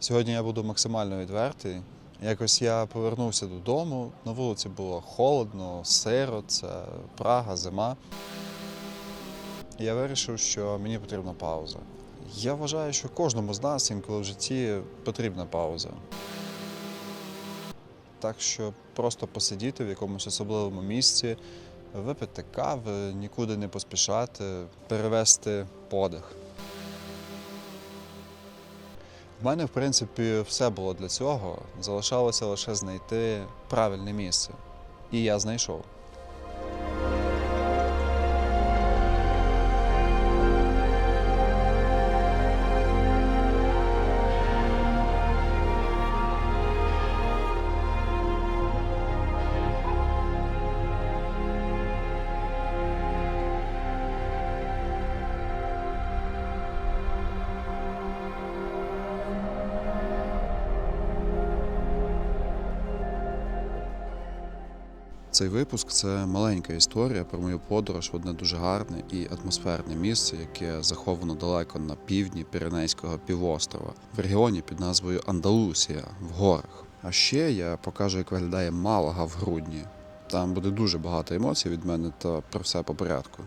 Сьогодні я буду максимально відвертий. Якось я повернувся додому. На вулиці було холодно, сиро, це Прага, зима. Я вирішив, що мені потрібна пауза. Я вважаю, що кожному з нас інколи в житті потрібна пауза. Так що просто посидіти в якомусь особливому місці, випити кави, нікуди не поспішати, перевести подих. В мене, в принципі, все було для цього. Залишалося лише знайти правильне місце. І я знайшов. Цей випуск це маленька історія про мою подорож в одне дуже гарне і атмосферне місце, яке заховано далеко на півдні Піренейського півострова, в регіоні під назвою Андалусія в горах. А ще я покажу, як виглядає Малага в грудні. Там буде дуже багато емоцій від мене та про все по порядку.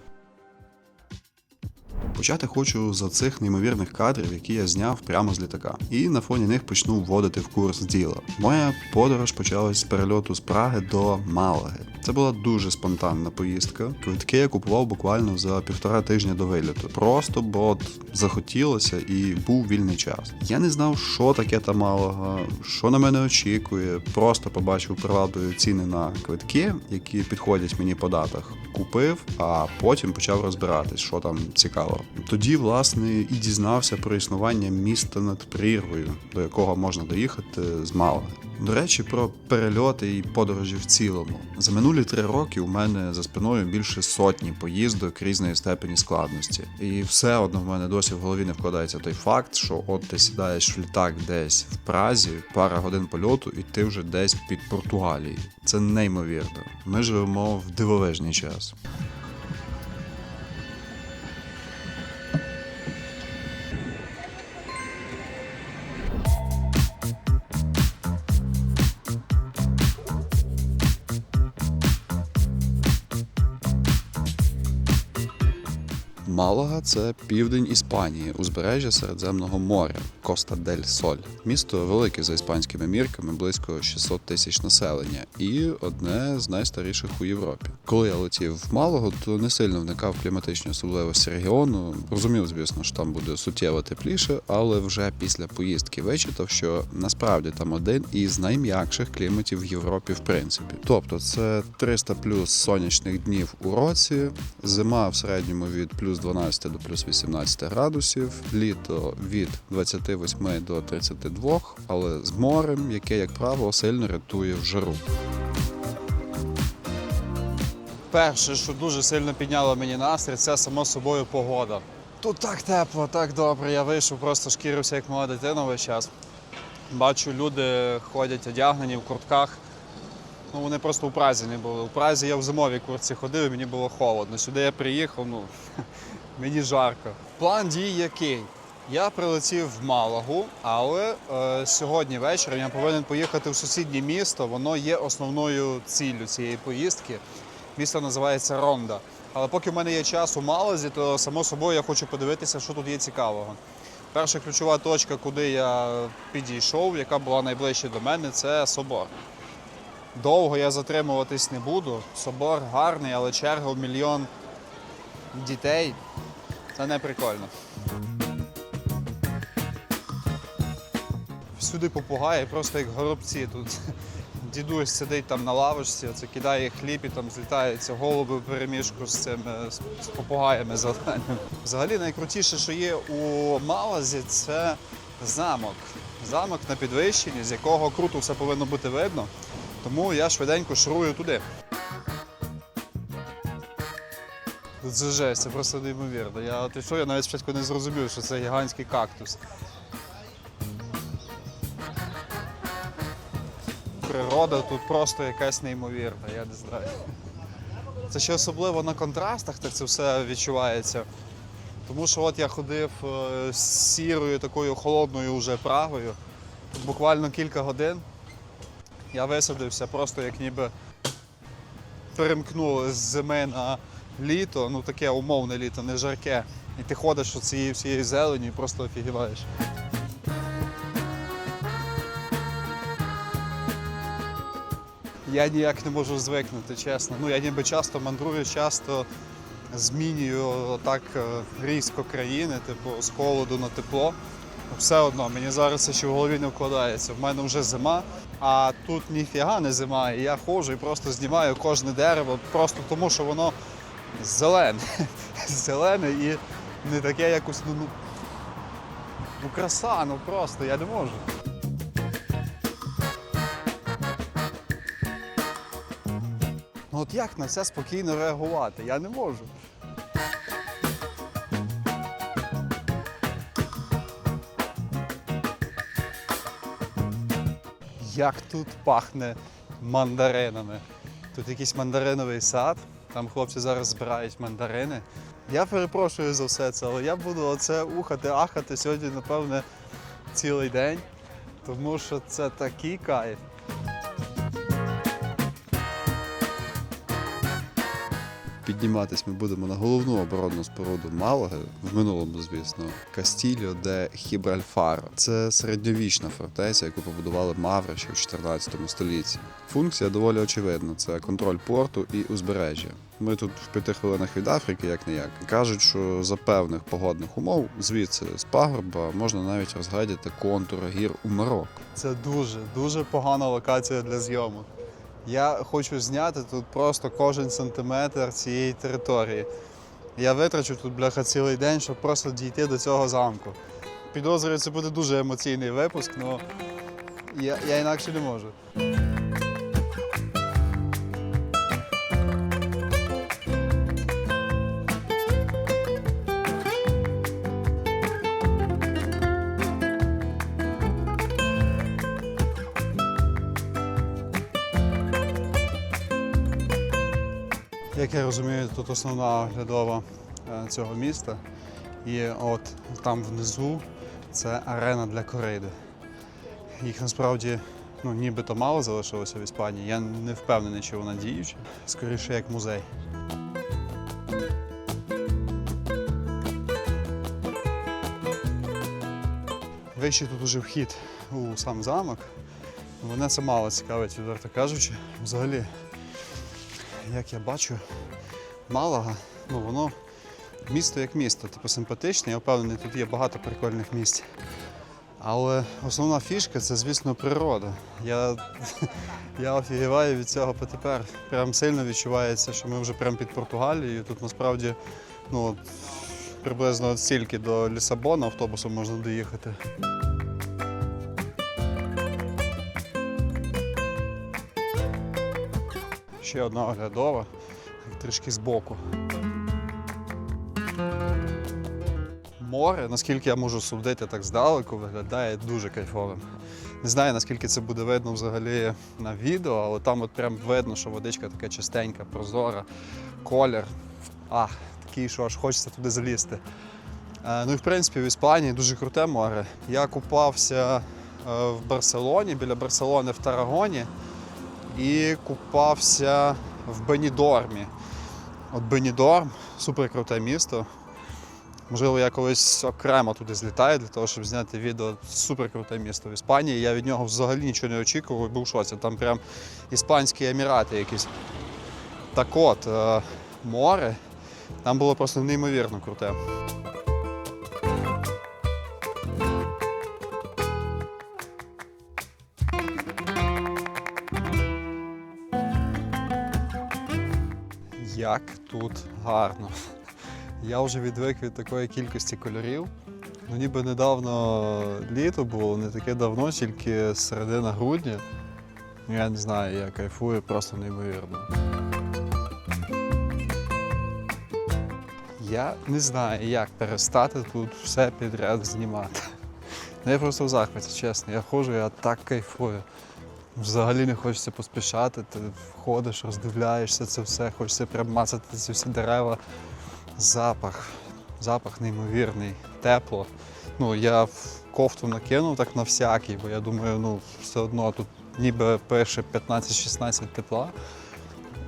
Почати хочу за цих неймовірних кадрів, які я зняв прямо з літака, і на фоні них почну вводити в курс діла. Моя подорож почалась з перельоту з Праги до Малаги. Це була дуже спонтанна поїздка. Квитки я купував буквально за півтора тижня до виліту. Просто бо от захотілося і був вільний час. Я не знав, що таке та Малага, що на мене очікує. Просто побачив привабливі ціни на квитки, які підходять мені по датах. Купив, а потім почав розбиратись, що там цікаво. Тоді, власне, і дізнався про існування міста над прірвою, до якого можна доїхати з Малаги. До речі, про перельоти і подорожі в цілому. За минулі три роки у мене за спиною більше сотні поїздок різної степені складності. І все одно в мене досі в голові не вкладається той факт, що от ти сідаєш в літак десь в Празі, пара годин польоту, і ти вже десь під Португалією. Це неймовірно. Ми живемо в дивовижний час. Малага це південь Іспанії, узбережжя Середземного моря, Коста дель Соль. Місто велике за іспанськими мірками, близько 600 тисяч населення, і одне з найстаріших у Європі. Коли я летів в Малагу, то не сильно вникав кліматичні особливості регіону. Розумів, звісно, що там буде суттєво тепліше, але вже після поїздки вичитав, що насправді там один із найм'якших кліматів в Європі, в принципі. Тобто це 300 плюс сонячних днів у році, зима в середньому від плюс 12 до плюс 18 градусів, літо від 28 до 32, але з морем, яке, як правило, сильно рятує в жару. Перше, що дуже сильно підняло мені настрій, це само собою погода. Тут так тепло, так добре. Я вийшов, просто шкірився як мала дитина весь час. Бачу, люди ходять одягнені в куртках. Ну, вони просто у Празі не були. У Празі я в зимовій куртці ходив, і мені було холодно. Сюди я приїхав, ну мені жарко. План дій який? Я прилетів в Малагу, але е, сьогодні ввечері я повинен поїхати в сусіднє місто. Воно є основною ціллю цієї поїздки. Місто називається Ронда. Але поки в мене є час у Малазі, то само собою я хочу подивитися, що тут є цікавого. Перша ключова точка, куди я підійшов, яка була найближче до мене, це собор. Довго я затримуватись не буду. Собор гарний, але черга в мільйон дітей. Це не прикольно. Всюди попугаї, просто як горобці тут. Дідусь сидить там на лавочці, оце кидає хліб і там злітаються голуби в переміжку з цими з, з попугаями зеленими. Взагалі найкрутіше, що є у Малазі, це замок. Замок на підвищенні, з якого круто все повинно бути видно. Тому я швиденько шурую туди. Це жесть, це просто неймовірно. Я от що я навіть спочатку не зрозумів, що це гігантський кактус. Природа тут просто якась неймовірна, я не знаю. Це ще особливо на контрастах так це все відчувається. Тому що от я ходив е, з сірою такою холодною вже Прагою, буквально кілька годин. Я висадився просто як ніби перемкнули з зими на літо, ну таке умовне літо, не жарке. І ти ходиш у цієї всієї зелені і просто офігіваєш. Я ніяк не можу звикнути, чесно. Ну, я ніби часто мандрую, часто змінюю так е, різко країни, типу з холоду на тепло. Все одно, мені зараз це ще в голові не вкладається. В мене вже зима, а тут ніфіга не зима. І я ходжу і просто знімаю кожне дерево, просто тому що воно зелене. Зелене і не таке якось, ну, ну, ну краса, ну просто, я не можу. Ну от як на це спокійно реагувати? Я не можу. Як тут пахне мандаринами. Тут якийсь мандариновий сад, там хлопці зараз збирають мандарини. Я перепрошую за все це, але я буду оце ухати, ахати сьогодні, напевне, цілий день, тому що це такий кайф. Підніматись ми будемо на головну оборонну споруду Малаги, в минулому, звісно, Кастільо де Хібральфаро. Це середньовічна фортеця, яку побудували маври ще в 14 столітті. Функція доволі очевидна: це контроль порту і узбережжя. Ми тут в п'яти хвилинах від Африки, як не як. Кажуть, що за певних погодних умов звідси з пагорба можна навіть розглядіти контури гір у Марокко. Це дуже дуже погана локація для зйомок. Я хочу зняти тут просто кожен сантиметр цієї території. Я витрачу тут бляха цілий день, щоб просто дійти до цього замку. Підозрюю, це буде дуже емоційний випуск, але я, я інакше не можу. Як я розумію, тут основна оглядова е, цього міста. І от там внизу це арена для кориди. Їх насправді ну, нібито мало залишилося в Іспанії. Я не впевнений, чи вона діюча. Скоріше як музей. Вищий тут уже вхід у сам замок. Мене це мало цікавить, відверто кажучи. Взагалі, як я бачу, Малага, ну воно місто як місто, типу симпатичне, я впевнений, тут є багато прикольних місць. Але основна фішка це, звісно, природа. Я, я офігіваю від цього потепер. Прям сильно відчувається, що ми вже прямо під Португалією. Тут насправді ну, приблизно стільки до Лісабона автобусом можна доїхати. Ще одна оглядова, трішки збоку. Море, наскільки я можу судити так здалеку, виглядає дуже кайфовим. Не знаю, наскільки це буде видно взагалі на відео, але там от прям видно, що водичка така чистенька, прозора, колір. Ах, такий, що аж хочеться туди залізти. Е, Ну і в принципі в Іспанії дуже круте море. Я купався е, в Барселоні, біля Барселони в Тарагоні і купався в Бенідормі. От Бенідорм супер круте місто. Можливо, я колись окремо туди злітаю для того, щоб зняти відео. Супер круте місто в Іспанії. Я від нього взагалі нічого не очікував і був в шоці. Там прям іспанські емірати якісь. Так от, е, море, там було просто неймовірно круте. Як тут гарно. Я вже відвик від такої кількості кольорів. Ну, ніби недавно літо було, не таке давно, тільки середина грудня. Я не знаю, я кайфую просто неймовірно. Я не знаю, як перестати тут все підряд знімати. Ну, я просто в захваті, чесно. Я ходжу, я так кайфую. Взагалі не хочеться поспішати, ти ходиш, роздивляєшся це все, хочеться прям ці всі дерева. Запах, запах неймовірний, тепло. ну, я кофту накинув так на всякий, бо я думаю, ну, все одно тут ніби пише 15-16 тепла.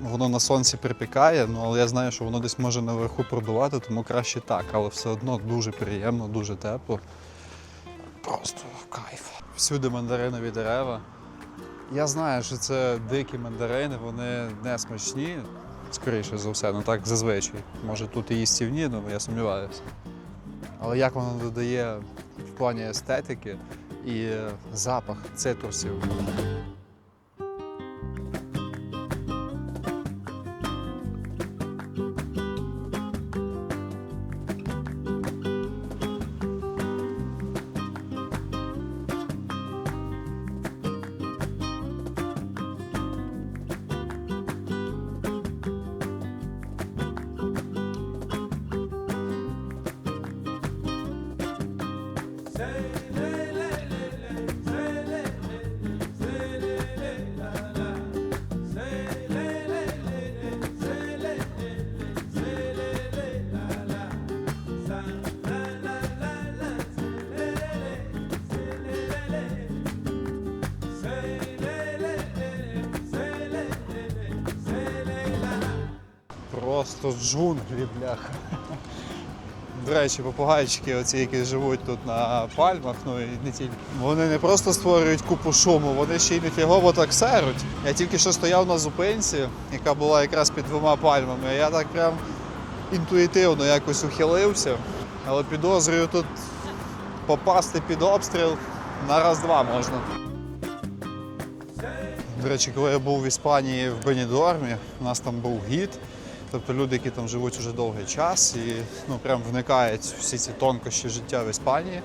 Воно на сонці припікає, ну але я знаю, що воно десь може наверху продувати, тому краще так. Але все одно дуже приємно, дуже тепло. Просто кайф. Всюди мандаринові дерева. Я знаю, що це дикі мандарини, вони не смачні, скоріше за все, ну так зазвичай. Може тут і їстівні, але я сумніваюся. Але як воно додає в плані естетики і запах цитрусів. Просто джунглі, бляха. До речі, попугайчики, оці, які живуть тут на пальмах, ну і не тільки. Вони не просто створюють купу шуму, вони ще й нефігово так серуть. Я тільки що стояв на зупинці, яка була якраз під двома пальмами. Я так прям інтуїтивно якось ухилився. Але підозрюю тут попасти під обстріл на раз-два можна. До речі, коли я був в Іспанії в Бенідормі, у нас там був гід. Тобто люди, які там живуть уже довгий час і ну, прям вникають всі ці тонкощі життя в Іспанії,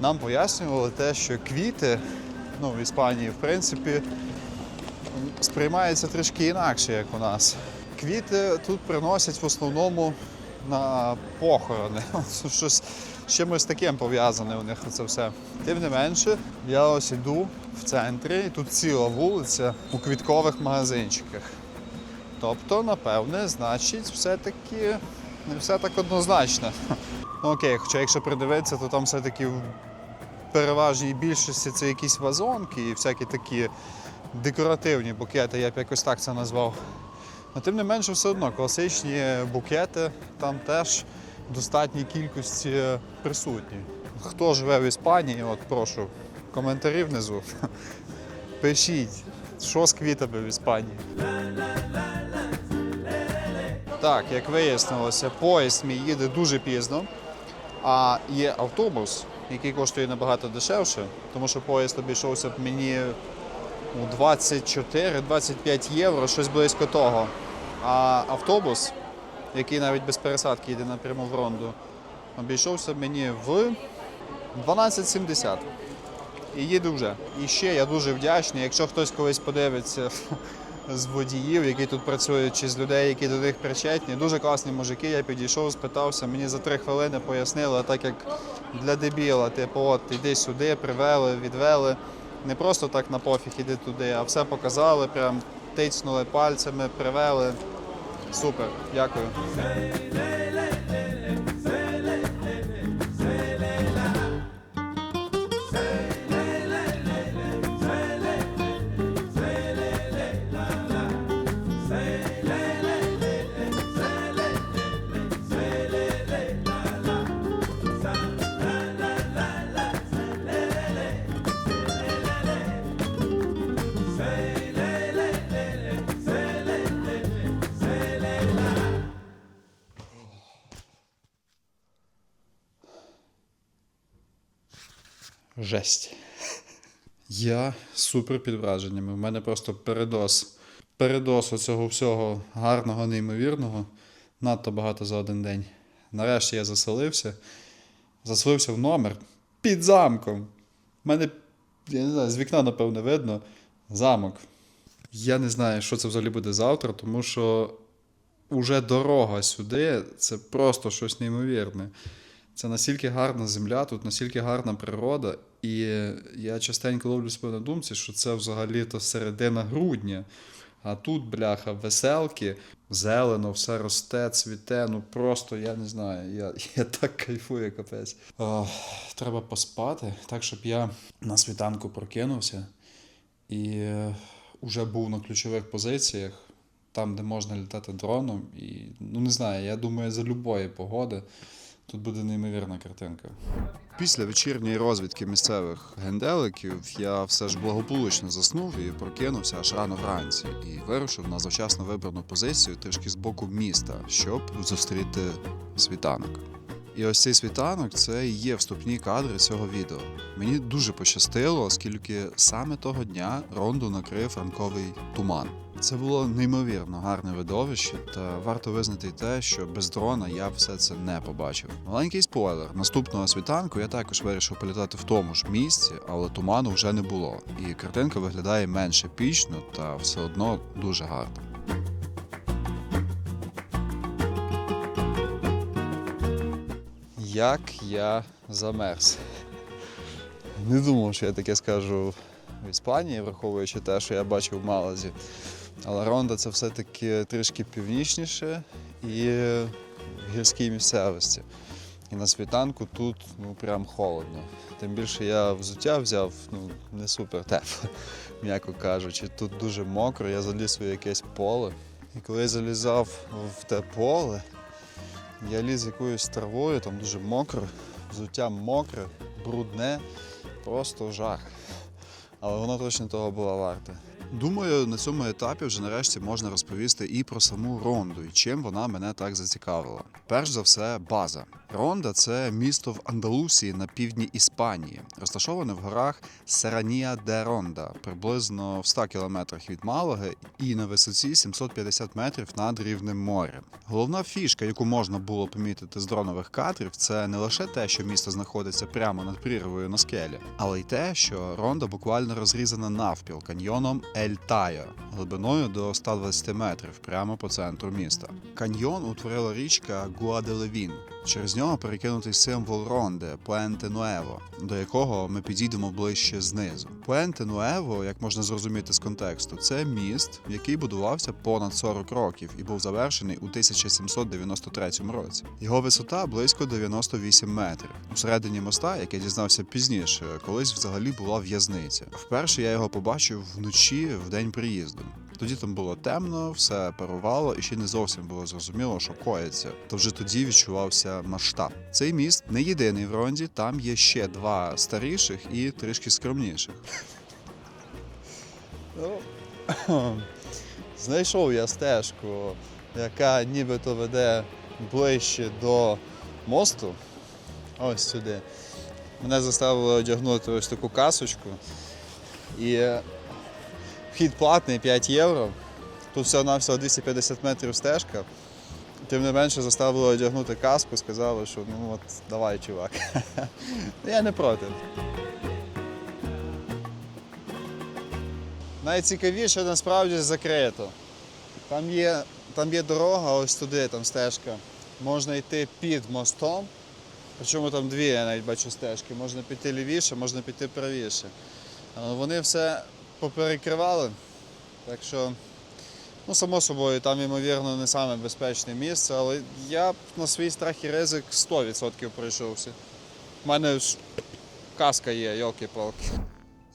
нам пояснювали те, що квіти ну, в Іспанії, в принципі, сприймаються трішки інакше, як у нас. Квіти тут приносять в основному на похорони. Щось чимось таким пов'язане у них це все. Тим не менше, я ось іду в центрі, і тут ціла вулиця у квіткових магазинчиках. Тобто, напевне, значить, все-таки не все так однозначно. Окей, хоча якщо придивитися, то там все-таки в переважній більшості це якісь вазонки і всякі такі декоративні букети, я б якось так це назвав. Але тим не менше, все одно класичні букети там теж в достатній кількості присутні. Хто живе в Іспанії, от прошу, коментарі внизу. Пишіть, що з квітами в Іспанії. Так, як вияснилося, поїзд мій їде дуже пізно, а є автобус, який коштує набагато дешевше, тому що поїзд обійшовся б мені у 24-25 євро, щось близько того. А автобус, який навіть без пересадки йде напряму в Ронду, обійшовся б мені в 12,70. І їде вже. І ще я дуже вдячний, якщо хтось колись подивиться з водіїв, які тут працюють, чи з людей, які до них причетні. Дуже класні мужики. Я підійшов, спитався, мені за три хвилини пояснили, так як для дебіла, типу, от іди сюди, привели, відвели. Не просто так на пофіг іди туди, а все показали, прям тицнули пальцями, привели. Супер, дякую. Жесть. Я супер під враженнями. У мене просто передос. Передос оцього всього гарного, неймовірного. Надто багато за один день. Нарешті я заселився. Заселився в номер під замком. У мене, я не знаю, з вікна, напевно, видно замок. Я не знаю, що це взагалі буде завтра, тому що уже дорога сюди це просто щось неймовірне. Це настільки гарна земля, тут настільки гарна природа, і я частенько ловлю себе на думці, що це взагалі то середина грудня. А тут, бляха, веселки, зелено, все росте, цвіте. Ну просто я не знаю. Я, я так кайфую, капець. О, треба поспати, так, щоб я на світанку прокинувся і е, уже був на ключових позиціях, там, де можна літати дроном. І ну не знаю, я думаю, за любої погоди тут буде неймовірна картинка. Після вечірньої розвідки місцевих генделиків я все ж благополучно заснув і прокинувся аж рано вранці і вирушив на завчасно вибрану позицію трішки з боку міста, щоб зустріти світанок. І ось цей світанок це і є вступні кадри цього відео. Мені дуже пощастило, оскільки саме того дня Ронду накрив ранковий туман. Це було неймовірно гарне видовище, та варто визнати те, що без дрона я все це не побачив. Маленький спойлер: наступного світанку я також вирішив політати в тому ж місці, але туману вже не було. І картинка виглядає менш епічно та все одно дуже гарно. Як я замерз. Не думав, що я таке скажу в Іспанії, враховуючи те, що я бачив в Малазі. Але Ронда це все-таки трішки північніше і в гірській місцевості. І на світанку тут ну прям холодно. Тим більше я взуття взяв, ну не супер тепло, м'яко кажучи. Тут дуже мокро, я заліз у якесь поле. І коли я залізав в те поле, я ліз якоюсь травою, там дуже мокро, взуття мокре, брудне, просто жах. Але воно точно того було варте. Думаю, на цьому етапі вже нарешті можна розповісти і про саму Ронду, і чим вона мене так зацікавила. Перш за все, база. Ронда це місто в Андалусії на півдні Іспанії, розташоване в горах Серанія де Ронда, приблизно в 100 кілометрах від Малаги і на висоті 750 метрів над рівнем моря. Головна фішка, яку можна було помітити з дронових кадрів, це не лише те, що місто знаходиться прямо над прірвою на скелі, але й те, що Ронда буквально розрізана навпіл каньйоном Ель Тайо глибиною до 120 метрів прямо по центру міста. Каньйон утворила річка Гуаделевін. Через нього перекинутий символ Ронде Пуенте Нуево, до якого ми підійдемо ближче знизу. Пуенте Нуево, як можна зрозуміти з контексту, це міст, який будувався понад 40 років і був завершений у 1793 році. Його висота близько 98 метрів. Усередині моста, як я дізнався пізніше, колись взагалі була в'язниця. Вперше я його побачив вночі в день приїзду. Тоді там було темно, все парувало, і ще не зовсім було зрозуміло, що коїться. То вже тоді відчувався масштаб. Цей міст не єдиний в Ронді, там є ще два старіших і трішки скромніших. Ну, знайшов я стежку, яка нібито веде ближче до мосту. Ось сюди. Мене заставили одягнути ось таку касочку. І вхід платний 5 євро. Тут всього-навсього 250 метрів стежка. Тим не менше заставили одягнути каску, сказали, що ну от давай, чувак. Я не проти. Найцікавіше насправді закрито. Там є, там є дорога, ось туди, там стежка. Можна йти під мостом. Причому там дві, я навіть бачу стежки. Можна піти лівіше, можна піти правіше. Вони все поперекривали. Так що, ну, само собою, там, ймовірно, не саме безпечне місце, але я б на свій страх і ризик 100% пройшовся. У мене ж каска є, йолки-палки.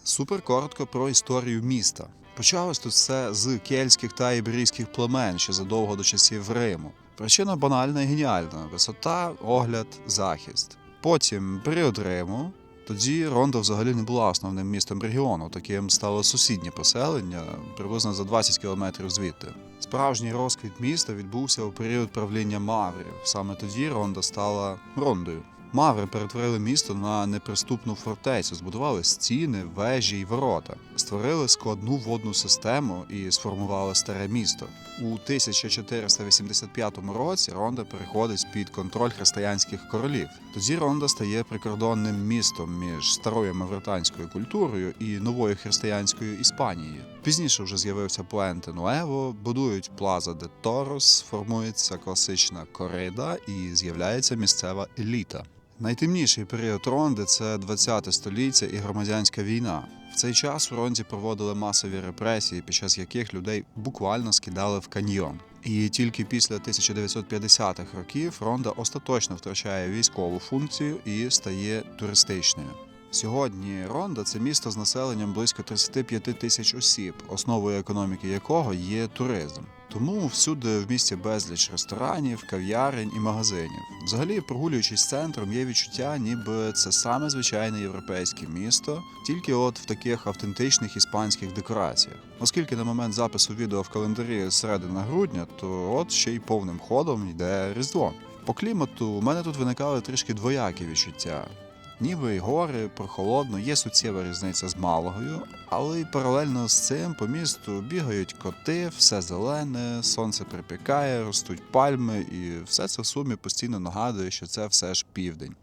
Супер коротко про історію міста. Почалось тут все з кельтських та іберійських племен ще задовго до часів Риму. Причина банальна і геніальна: висота, огляд, захист. Потім період Риму. Тоді Рондо взагалі не була основним містом регіону, таким стало сусіднє поселення приблизно за 20 кілометрів звідти. Справжній розквіт міста відбувся у період правління Маврів. Саме тоді Ронда стала Рондою. Маври перетворили місто на неприступну фортецю, збудували стіни, вежі й ворота, створили складну водну систему і сформували старе місто. У 1485 році Ронда переходить під контроль християнських королів. Тоді Ронда стає прикордонним містом між старою мавританською культурою і новою християнською Іспанією. Пізніше вже з'явився Пуенте Нуево, будують Плаза де Торос, формується класична корида і з'являється місцева еліта. Найтемніший період Ронди це 20 століття і громадянська війна. В цей час в Ронді проводили масові репресії, під час яких людей буквально скидали в каньйон. І тільки після 1950-х років Ронда остаточно втрачає військову функцію і стає туристичною. Сьогодні Ронда це місто з населенням близько 35 тисяч осіб, основою економіки якого є туризм. Тому всюди в місті безліч ресторанів, кав'ярень і магазинів. Взагалі, прогулюючись центром, є відчуття, ніби це саме звичайне європейське місто, тільки от в таких автентичних іспанських декораціях. Оскільки на момент запису відео в календарі середина грудня, то от ще й повним ходом йде Різдво. По клімату у мене тут виникали трішки двоякі відчуття. Ніби й гори, прохолодно, є суттєва різниця з Малагою, але й паралельно з цим по місту бігають коти, все зелене, сонце припікає, ростуть пальми, і все це в сумі постійно нагадує, що це все ж південь.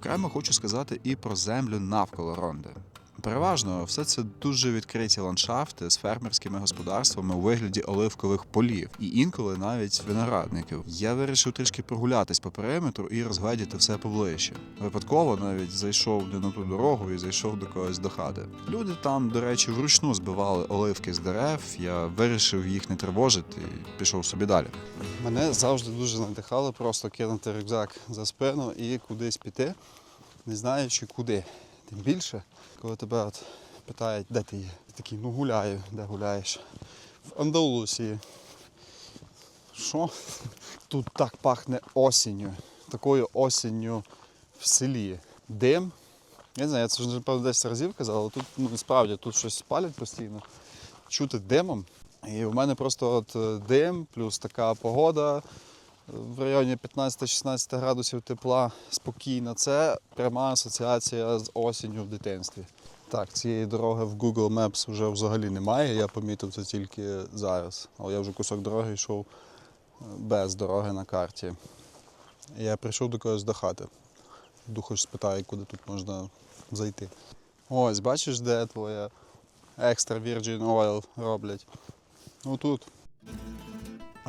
Окремо хочу сказати і про землю навколо Ронди. Переважно все це дуже відкриті ландшафти з фермерськими господарствами у вигляді оливкових полів і інколи навіть виноградників. Я вирішив трішки прогулятись по периметру і розгледіти все поближче. Випадково навіть зайшов не на ту дорогу і зайшов до когось до хати. Люди там, до речі, вручну збивали оливки з дерев. Я вирішив їх не тривожити і пішов собі далі. Мене завжди дуже надихало просто кинути рюкзак за спину і кудись піти, не знаючи куди. Тим більше, коли тебе от питають, де ти є, ти такий, ну гуляю, де гуляєш. В Андалусії. Що? Тут так пахне осінню. Такою осінню в селі. Дим. Я не знаю, я це вже напевно 10 разів казав, але тут ну, справді тут щось палять постійно. Чути димом. І в мене просто от е, дим, плюс така погода в районі 15-16 градусів тепла спокійно. Це пряма асоціація з осінню в дитинстві. Так, цієї дороги в Google Maps вже взагалі немає. Я помітив це тільки зараз. Але я вже кусок дороги йшов е, без дороги на карті. Я прийшов до когось до хати. Йду хоч спитаю, куди тут можна зайти. Ось, бачиш, де твоя екстра Virgin Oil роблять? Отут.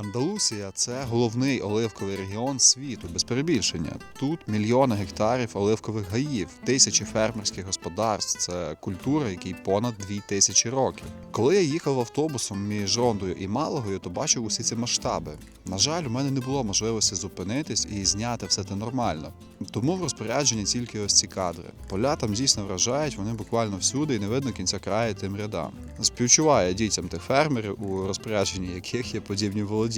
Андалусія це головний оливковий регіон світу, без перебільшення. Тут мільйони гектарів оливкових гаїв, тисячі фермерських господарств. Це культура, якій понад дві тисячі років. Коли я їхав автобусом між Рондою і Малагою, то бачив усі ці масштаби. На жаль, у мене не було можливості зупинитись і зняти все це нормально. Тому в розпорядженні тільки ось ці кадри. Поля там дійсно вражають, вони буквально всюди і не видно кінця краю тим рядам. Співчуваю дітям тих фермерів, у розпорядженні яких є подібні володіння.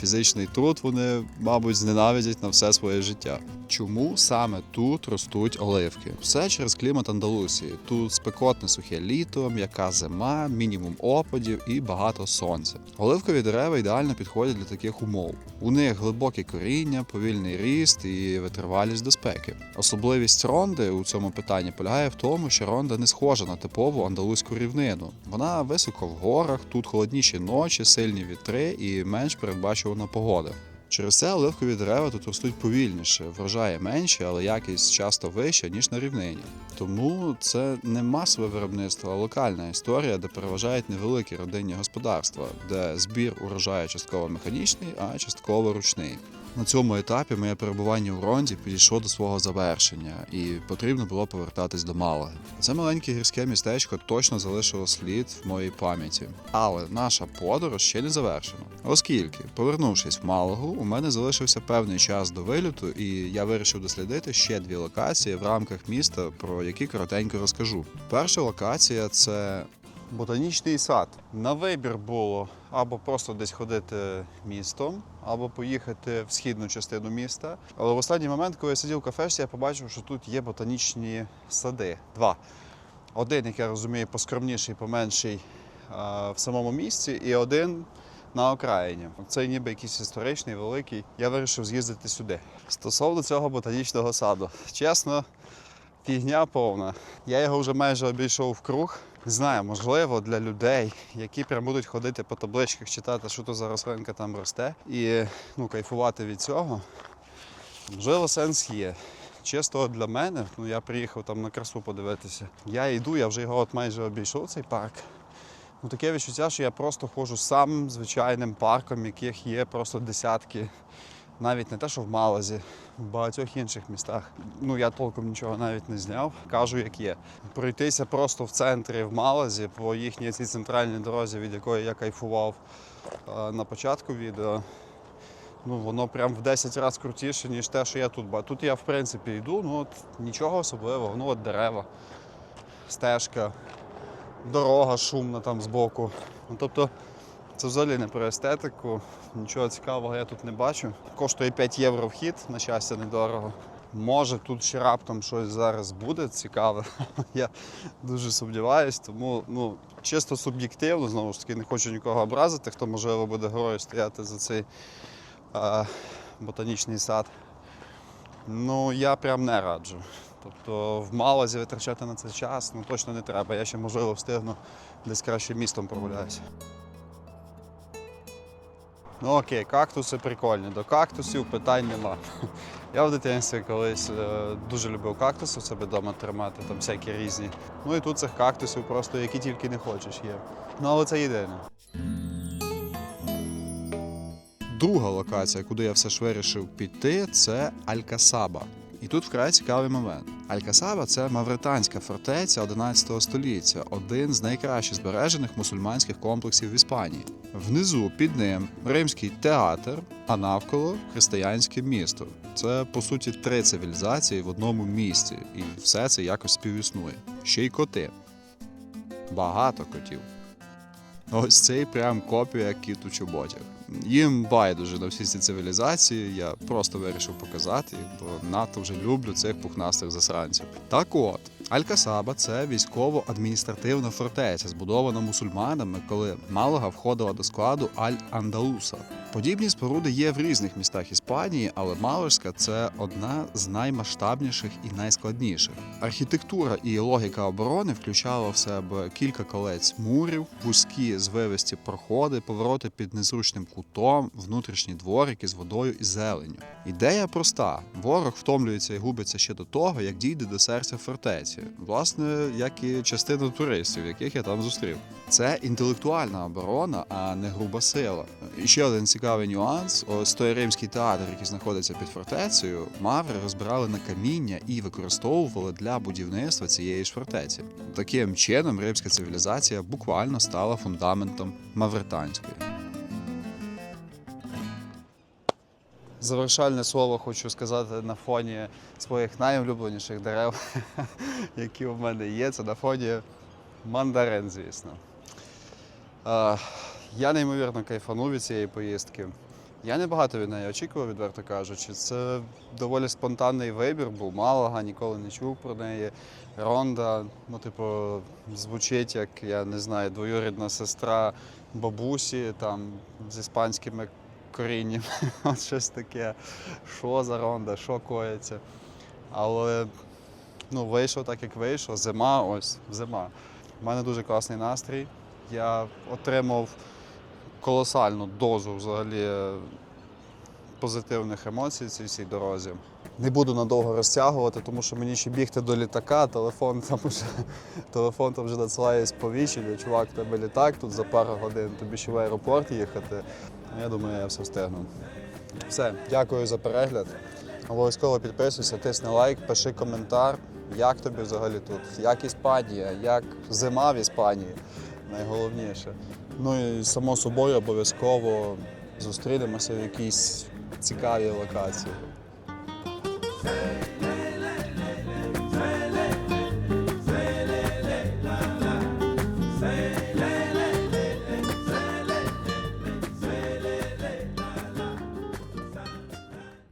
Фізичний труд вони, мабуть, зненавидять на все своє життя. Чому саме тут ростуть оливки? Все через клімат Андалусії. Тут спекотне сухе літо, м'яка зима, мінімум опадів і багато сонця. Оливкові дерева ідеально підходять для таких умов. У них глибоке коріння, повільний ріст і витривалість до спеки. Особливість ронди у цьому питанні полягає в тому, що ронда не схожа на типову андалузьку рівнину. Вона високо в горах, тут холодніші ночі, сильні вітри і менш передбачувана погода. Через це оливкові дерева тут ростуть повільніше, врожає менше, але якість часто вища, ніж на рівнині. Тому це не масове виробництво, а локальна історія, де переважають невеликі родинні господарства, де збір урожаю частково механічний, а частково ручний. На цьому етапі моє перебування у Ронді підійшло до свого завершення, і потрібно було повертатись до Малаги. Це маленьке гірське містечко точно залишило слід в моїй пам'яті. Але наша подорож ще не завершена. Оскільки, повернувшись в Малагу, у мене залишився певний час до виліту, і я вирішив дослідити ще дві локації в рамках міста, про які коротенько розкажу. Перша локація це Ботанічний сад. На вибір було або просто десь ходити містом, або поїхати в східну частину міста. Але в останній момент, коли я сидів в кафешці, я побачив, що тут є ботанічні сади. Два. Один, як я розумію, поскромніший, поменший в самому місті, і один на окраїні. Цей ніби якийсь історичний, великий. Я вирішив з'їздити сюди. Стосовно цього ботанічного саду, чесно, фігня повна. Я його вже майже обійшов в круг. Не знаю, можливо, для людей, які прям будуть ходити по табличках, читати, що то за рослинка там росте, і ну, кайфувати від цього. Можливо, сенс є. Чисто для мене, ну я приїхав там на красу подивитися. Я йду, я вже його от майже обійшов цей парк. Ну, таке відчуття, що я просто ходжу самим звичайним парком, яких є просто десятки. Навіть не те, що в Малазі, в багатьох інших містах. Ну я толком нічого навіть не зняв. Кажу, як є. Пройтися просто в центрі в Малазі по їхній цій центральній дорозі, від якої я кайфував е, на початку відео. Ну, воно прям в 10 разів крутіше, ніж те, що я тут бачу. Тут я, в принципі, йду, ну от нічого особливого. Ну от дерева, стежка, дорога шумна там збоку. Ну, тобто це взагалі не про естетику, нічого цікавого я тут не бачу. Коштує 5 євро вхід, на щастя, недорого. Може тут ще раптом щось зараз буде цікаве. Я дуже сумніваюсь, тому ну, чисто суб'єктивно, знову ж таки, не хочу нікого образити, хто можливо буде герою стояти за цей а, ботанічний сад. Ну, я прям не раджу. Тобто в Малазі витрачати на це час ну, точно не треба. Я ще, можливо, встигну десь краще містом прогуляюся. Ну окей, кактуси прикольні. До кактусів питань нема. Я в дитинстві колись е, дуже любив кактуси в себе вдома тримати, там всякі різні. Ну і тут цих кактусів просто які тільки не хочеш є. Ну але це єдине. Друга локація, куди я все ж вирішив піти, це Алькасаба. І тут вкрай цікавий момент. Алькасаба це мавританська фортеця 11 століття, один з найкращих збережених мусульманських комплексів в Іспанії. Внизу під ним римський театр, а навколо християнське місто. Це по суті три цивілізації в одному місці, і все це якось співіснує. Ще й коти. Багато котів. Ось цей прям копія як кіт у чоботях. Їм байдуже на всі ці цивілізації, я просто вирішив показати, бо надто вже люблю цих пухнастих засранців. Так от, Аль-Касаба це військово-адміністративна фортеця, збудована мусульманами, коли Малага входила до складу Аль-Андалуса. Подібні споруди є в різних містах Іспанії, але Маложська це одна з наймасштабніших і найскладніших. Архітектура і логіка оборони включала в себе кілька колець мурів, вузькі звивисті проходи, повороти під незручним кутом, внутрішні дворики з водою і зеленню. Ідея проста: ворог втомлюється і губиться ще до того, як дійде до серця фортеці. Власне, як і частина туристів, яких я там зустрів. Це інтелектуальна оборона, а не груба сила. І ще один цікавий нюанс: ось той римський театр, який знаходиться під фортецею, маври розбирали на каміння і використовували для будівництва цієї ж фортеці. Таким чином, римська цивілізація буквально стала фундаментом мавританської. Завершальне слово хочу сказати на фоні своїх найулюбленіших дерев, які в мене є. Це на фоні мандарин, звісно. Я неймовірно кайфанув від цієї поїздки. Я не багато від неї очікував, відверто кажучи. Це доволі спонтанний вибір був. Малага, ніколи не чув про неї. Ронда, ну, типу, звучить як, я не знаю, двоюрідна сестра бабусі там з іспанськими корінням. От щось таке. Що за ронда, що коїться. Але ну, вийшов так, як вийшов. Зима, ось зима. У мене дуже класний настрій. Я отримав колосальну дозу взагалі е, позитивних емоцій цій всій дорозі. Не буду надовго розтягувати, тому що мені ще бігти до літака, телефон там вже, телефон там вже надсилає сповіщення. Чувак, тебе літак тут за пару годин, тобі ще в аеропорт їхати. Ну, Я думаю, я все встигну. Все, дякую за перегляд. Обов'язково підписуйся, тисни лайк, пиши коментар, як тобі взагалі тут, як Іспанія, як зима в Іспанії, найголовніше. Ну і само собою обов'язково зустрінемося в якійсь цікавій локації.